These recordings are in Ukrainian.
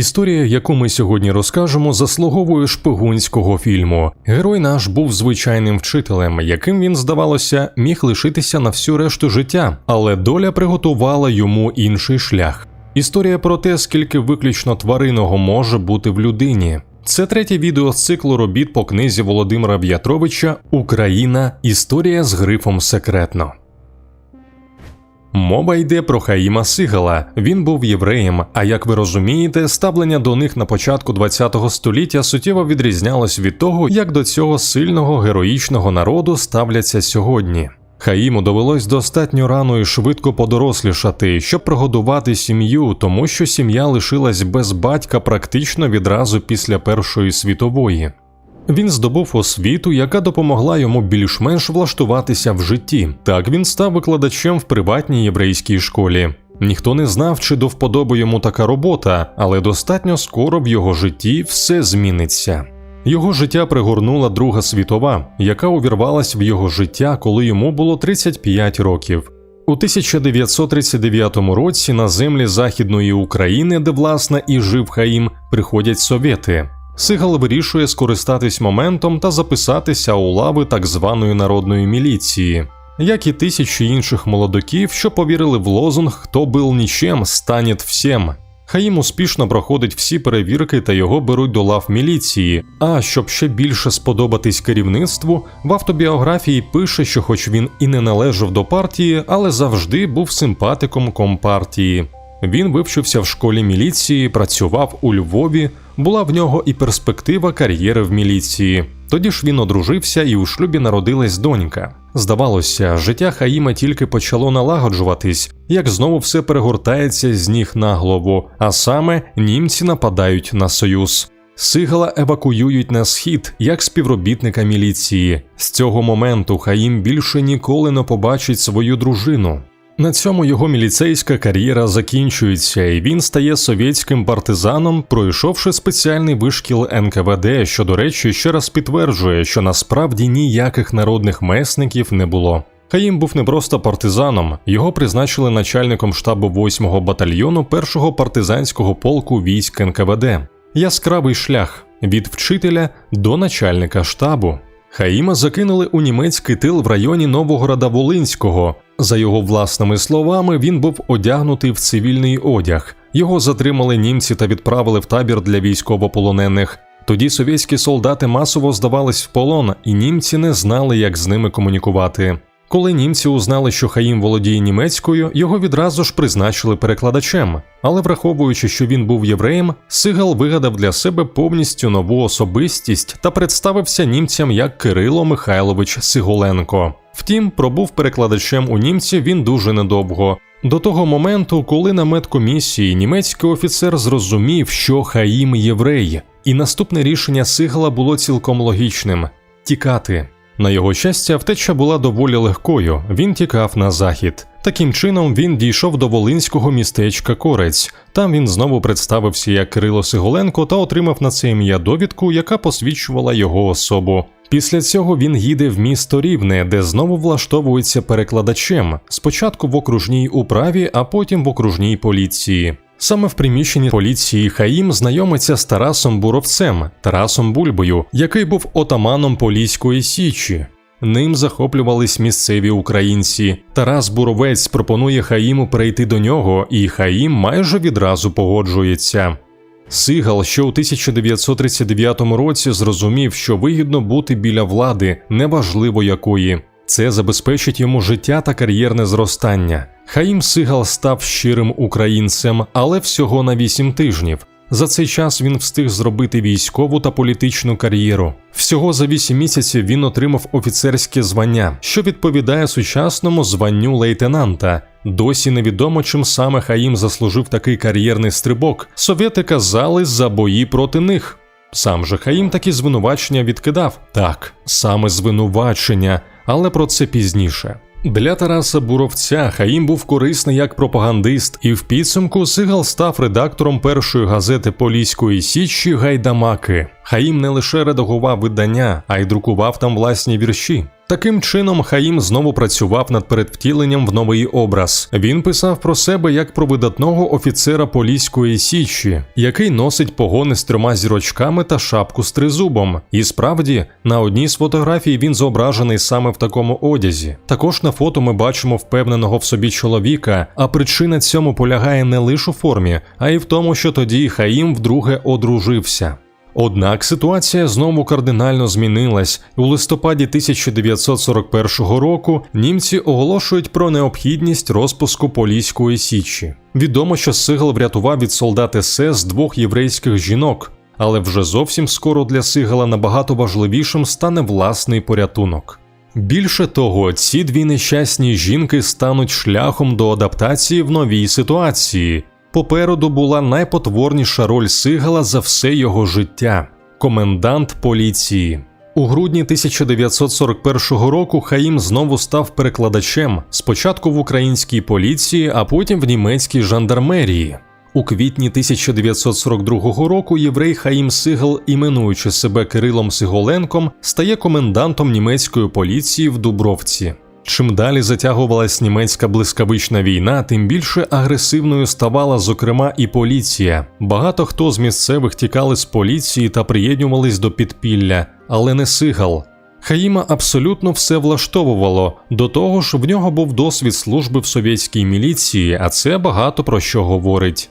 Історія, яку ми сьогодні розкажемо, заслуговує шпигунського фільму. Герой наш був звичайним вчителем, яким він, здавалося, міг лишитися на всю решту життя, але доля приготувала йому інший шлях. Історія про те, скільки виключно тваринного може бути в людині. Це третє відео з циклу робіт по книзі Володимира В'ятровича Україна. Історія з грифом секретно. Мова йде про Хаїма Сигала. Він був євреєм. А як ви розумієте, ставлення до них на початку ХХ століття суттєво відрізнялось від того, як до цього сильного героїчного народу ставляться сьогодні. Хаїму довелось достатньо рано і швидко подорослішати, щоб прогодувати сім'ю, тому що сім'я лишилась без батька практично відразу після Першої світової. Він здобув освіту, яка допомогла йому більш-менш влаштуватися в житті. Так він став викладачем в приватній єврейській школі. Ніхто не знав, чи до вподоби йому така робота, але достатньо скоро в його житті все зміниться. Його життя пригорнула Друга світова, яка увірвалась в його життя, коли йому було 35 років. У 1939 році на землі Західної України, де власне і жив Хаїм, приходять совєти. Сигал вирішує скористатись моментом та записатися у лави так званої народної міліції, як і тисячі інших молодиків, що повірили в лозунг Хто бил нічим, стане всім. Хаїм успішно проходить всі перевірки та його беруть до лав міліції. А щоб ще більше сподобатись керівництву, в автобіографії пише, що, хоч він і не належав до партії, але завжди був симпатиком компартії. Він вивчився в школі міліції, працював у Львові, була в нього і перспектива кар'єри в міліції. Тоді ж він одружився і у шлюбі народилась донька. Здавалося, життя Хаїма тільки почало налагоджуватись, як знову все перегортається з ніг на голову, а саме німці нападають на союз. Сигала евакуюють на схід як співробітника міліції. З цього моменту Хаїм більше ніколи не побачить свою дружину. На цьому його міліцейська кар'єра закінчується, і він стає совєтським партизаном, пройшовши спеціальний вишкіл НКВД, що, до речі, ще раз підтверджує, що насправді ніяких народних месників не було. Хаїм був не просто партизаном, його призначили начальником штабу 8-го батальйону 1-го партизанського полку військ НКВД. Яскравий шлях від вчителя до начальника штабу. Хаїма закинули у німецький тил в районі Новогорода Волинського. За його власними словами, він був одягнутий в цивільний одяг. Його затримали німці та відправили в табір для військовополонених. Тоді совєтські солдати масово здавались в полон, і німці не знали, як з ними комунікувати. Коли німці узнали, що Хаїм володіє німецькою, його відразу ж призначили перекладачем. Але враховуючи, що він був євреєм, Сигал вигадав для себе повністю нову особистість та представився німцям як Кирило Михайлович Сиголенко. Втім, пробув перекладачем у німців він дуже недовго. До того моменту, коли на медкомісії німецький офіцер зрозумів, що Хаїм єврей, і наступне рішення Сигала було цілком логічним тікати. На його щастя, втеча була доволі легкою, він тікав на захід. Таким чином він дійшов до волинського містечка Корець. Там він знову представився як Кирило Сиголенко та отримав на це ім'я довідку, яка посвідчувала його особу. Після цього він їде в місто Рівне, де знову влаштовується перекладачем, спочатку в окружній управі, а потім в окружній поліції. Саме в приміщенні поліції Хаїм знайомиться з Тарасом Буровцем, Тарасом Бульбою, який був отаманом Поліської Січі. Ним захоплювались місцеві українці. Тарас Буровець пропонує Хаїму перейти до нього, і Хаїм майже відразу погоджується. Сигал, що у 1939 році зрозумів, що вигідно бути біля влади, неважливо якої. Це забезпечить йому життя та кар'єрне зростання. Хаїм Сигал став щирим українцем, але всього на 8 тижнів. За цей час він встиг зробити військову та політичну кар'єру. Всього за 8 місяців він отримав офіцерське звання, що відповідає сучасному званню лейтенанта. Досі невідомо, чим саме Хаїм заслужив такий кар'єрний стрибок. Совєти казали за бої проти них. Сам же Хаїм такі звинувачення відкидав. Так, саме звинувачення, але про це пізніше. Для Тараса Буровця Хаїм був корисний як пропагандист, і в підсумку Сигал став редактором першої газети Поліської Січі Гайдамаки. Хаїм не лише редагував видання, а й друкував там власні вірші. Таким чином, Хаїм знову працював над передвтіленням в новий образ. Він писав про себе як про видатного офіцера поліської січі, який носить погони з трьома зірочками та шапку з тризубом. І справді, на одній з фотографій він зображений саме в такому одязі. Також на фото ми бачимо впевненого в собі чоловіка, а причина цьому полягає не лише у формі, а й в тому, що тоді Хаїм вдруге одружився. Однак ситуація знову кардинально змінилась. У листопаді 1941 року німці оголошують про необхідність розпуску Поліської січі. Відомо, що Сигал врятував від солдат СС двох єврейських жінок, але вже зовсім скоро для Сигала набагато важливішим стане власний порятунок. Більше того, ці дві нещасні жінки стануть шляхом до адаптації в новій ситуації. Попереду була найпотворніша роль Сигала за все його життя комендант поліції. У грудні 1941 року Хаїм знову став перекладачем спочатку в українській поліції, а потім в німецькій жандармерії. У квітні 1942 року єврей Хаїм Сигал, іменуючи себе Кирилом Сиголенком, стає комендантом німецької поліції в Дубровці. Чим далі затягувалась німецька блискавична війна, тим більше агресивною ставала, зокрема, і поліція. Багато хто з місцевих тікали з поліції та приєднувались до підпілля, але не сигал. Хаїма абсолютно все влаштовувало. До того ж, в нього був досвід служби в совєтській міліції, а це багато про що говорить.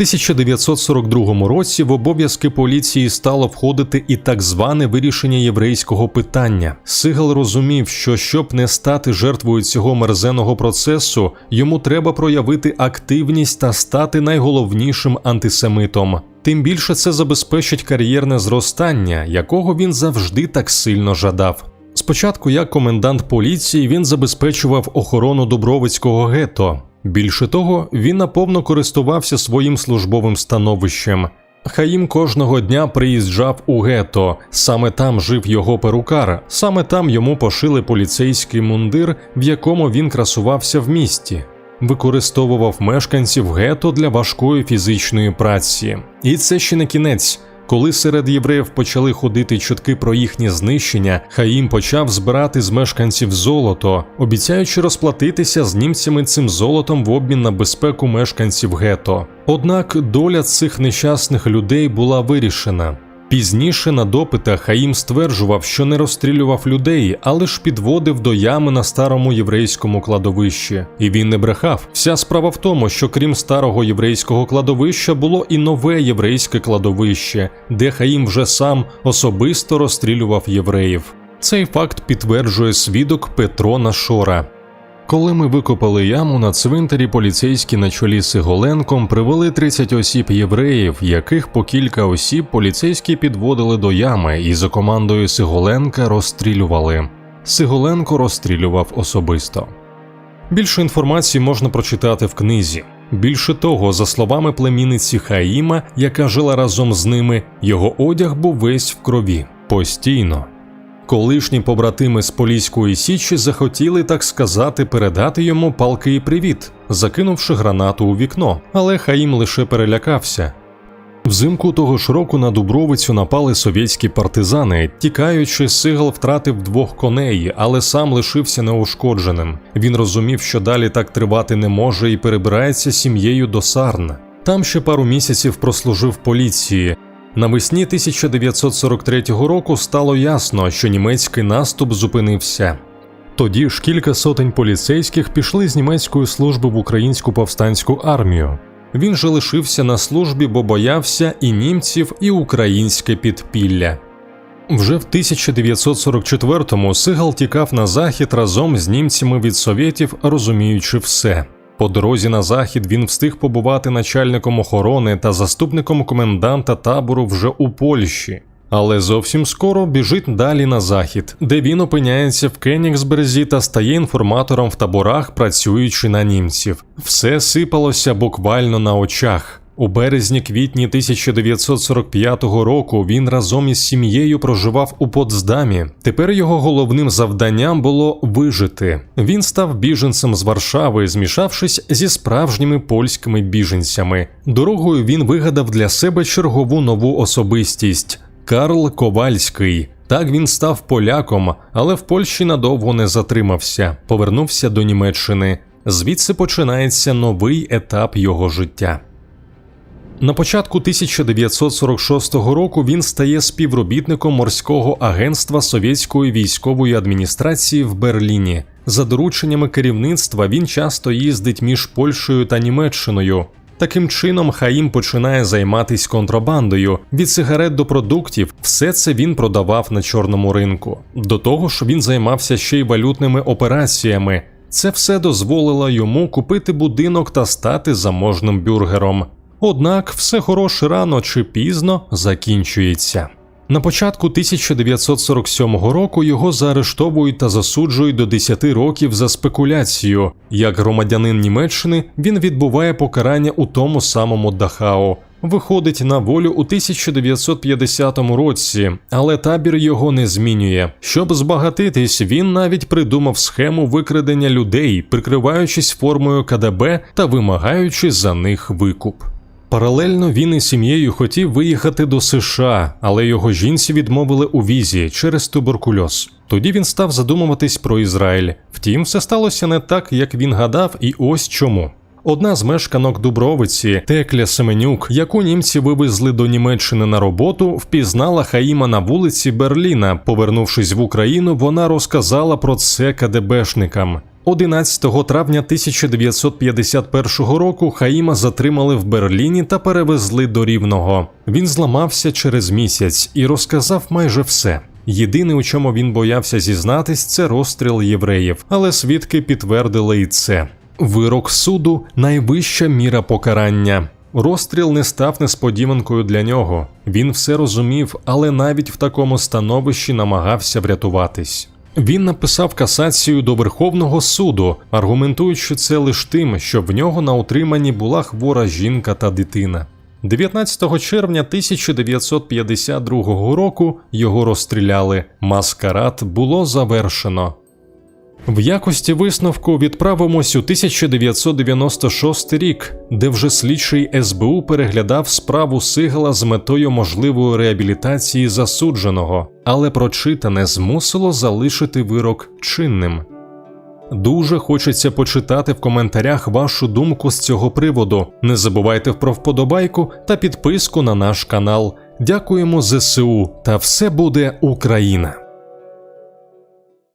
В 1942 році в обов'язки поліції стало входити і так зване вирішення єврейського питання. Сигал розумів, що щоб не стати жертвою цього мерзеного процесу, йому треба проявити активність та стати найголовнішим антисемитом. Тим більше це забезпечить кар'єрне зростання, якого він завжди так сильно жадав. Спочатку, як комендант поліції, він забезпечував охорону Дубровицького гетто. Більше того, він наповно користувався своїм службовим становищем. Хаїм кожного дня приїжджав у гетто, саме там жив його перукар, саме там йому пошили поліцейський мундир, в якому він красувався в місті, використовував мешканців гетто для важкої фізичної праці. І це ще не кінець. Коли серед євреїв почали ходити чутки про їхнє знищення, Хаїм почав збирати з мешканців золото, обіцяючи розплатитися з німцями цим золотом в обмін на безпеку мешканців гетто. Однак доля цих нещасних людей була вирішена. Пізніше на допитах Хаїм стверджував, що не розстрілював людей, а лише підводив до ями на старому єврейському кладовищі. І він не брехав. Вся справа в тому, що крім старого єврейського кладовища було і нове єврейське кладовище, де Хаїм вже сам особисто розстрілював євреїв. Цей факт підтверджує свідок Петро Нашора. Коли ми викопали яму на цвинтарі, поліцейські на чолі з Сиголенком привели 30 осіб євреїв, яких по кілька осіб поліцейські підводили до ями і за командою Сиголенка розстрілювали. Сиголенко розстрілював особисто. Більше інформації можна прочитати в книзі. Більше того, за словами племінниці Хаїма, яка жила разом з ними, його одяг був весь в крові постійно. Колишні побратими з Поліської Січі захотіли, так сказати, передати йому палкий привіт, закинувши гранату у вікно, але Хаїм лише перелякався. Взимку того ж року на Дубровицю напали совєтські партизани. Тікаючи, Сигал втратив двох коней, але сам лишився неушкодженим. Він розумів, що далі так тривати не може, і перебирається сім'єю до Сарн. Там ще пару місяців прослужив поліції. Навесні 1943 року стало ясно, що німецький наступ зупинився. Тоді ж кілька сотень поліцейських пішли з німецької служби в українську повстанську армію. Він же лишився на службі, бо боявся і німців, і українське підпілля. Вже в 1944-му Сигал тікав на захід разом з німцями від совєтів, розуміючи все. По дорозі на захід він встиг побувати начальником охорони та заступником коменданта табору вже у Польщі, але зовсім скоро біжить далі на захід, де він опиняється в Кенігсберзі та стає інформатором в таборах, працюючи на німців. Все сипалося буквально на очах. У березні-квітні 1945 року він разом із сім'єю проживав у Потсдамі. Тепер його головним завданням було вижити. Він став біженцем з Варшави, змішавшись зі справжніми польськими біженцями. Дорогою він вигадав для себе чергову нову особистість Карл Ковальський. Так він став поляком, але в Польщі надовго не затримався, повернувся до Німеччини. Звідси починається новий етап його життя. На початку 1946 року він стає співробітником морського агентства совєтської військової адміністрації в Берліні. За дорученнями керівництва він часто їздить між Польщею та Німеччиною. Таким чином, Хаїм починає займатися контрабандою від сигарет до продуктів. Все це він продавав на чорному ринку. До того ж, він займався ще й валютними операціями. Це все дозволило йому купити будинок та стати заможним бюргером. Однак все хороше рано чи пізно закінчується. На початку 1947 року його заарештовують та засуджують до 10 років за спекуляцію. Як громадянин Німеччини він відбуває покарання у тому самому Дахау. Виходить на волю у 1950 році, але табір його не змінює. Щоб збагатитись, він навіть придумав схему викрадення людей, прикриваючись формою КДБ та вимагаючи за них викуп. Паралельно він із сім'єю хотів виїхати до США, але його жінці відмовили у візі через туберкульоз. Тоді він став задумуватись про Ізраїль. Втім, все сталося не так, як він гадав, і ось чому. Одна з мешканок Дубровиці, Текля Семенюк, яку німці вивезли до Німеччини на роботу, впізнала Хаїма на вулиці Берліна. Повернувшись в Україну, вона розказала про це КДБшникам. 11 травня 1951 року Хаїма затримали в Берліні та перевезли до Рівного. Він зламався через місяць і розказав майже все. Єдине, у чому він боявся зізнатись, це розстріл євреїв, але свідки підтвердили і це. Вирок суду найвища міра покарання. Розстріл не став несподіванкою для нього. Він все розумів, але навіть в такому становищі намагався врятуватись. Він написав касацію до Верховного суду, аргументуючи це лише тим, що в нього на утриманні була хвора жінка та дитина. 19 червня 1952 року його розстріляли. Маскарад було завершено. В якості висновку відправимось у 1996 рік, де вже слідчий СБУ переглядав справу Сигала з метою можливої реабілітації засудженого, але прочитане змусило залишити вирок чинним. Дуже хочеться почитати в коментарях вашу думку з цього приводу. Не забувайте про вподобайку та підписку на наш канал. Дякуємо ЗСУ та все буде Україна!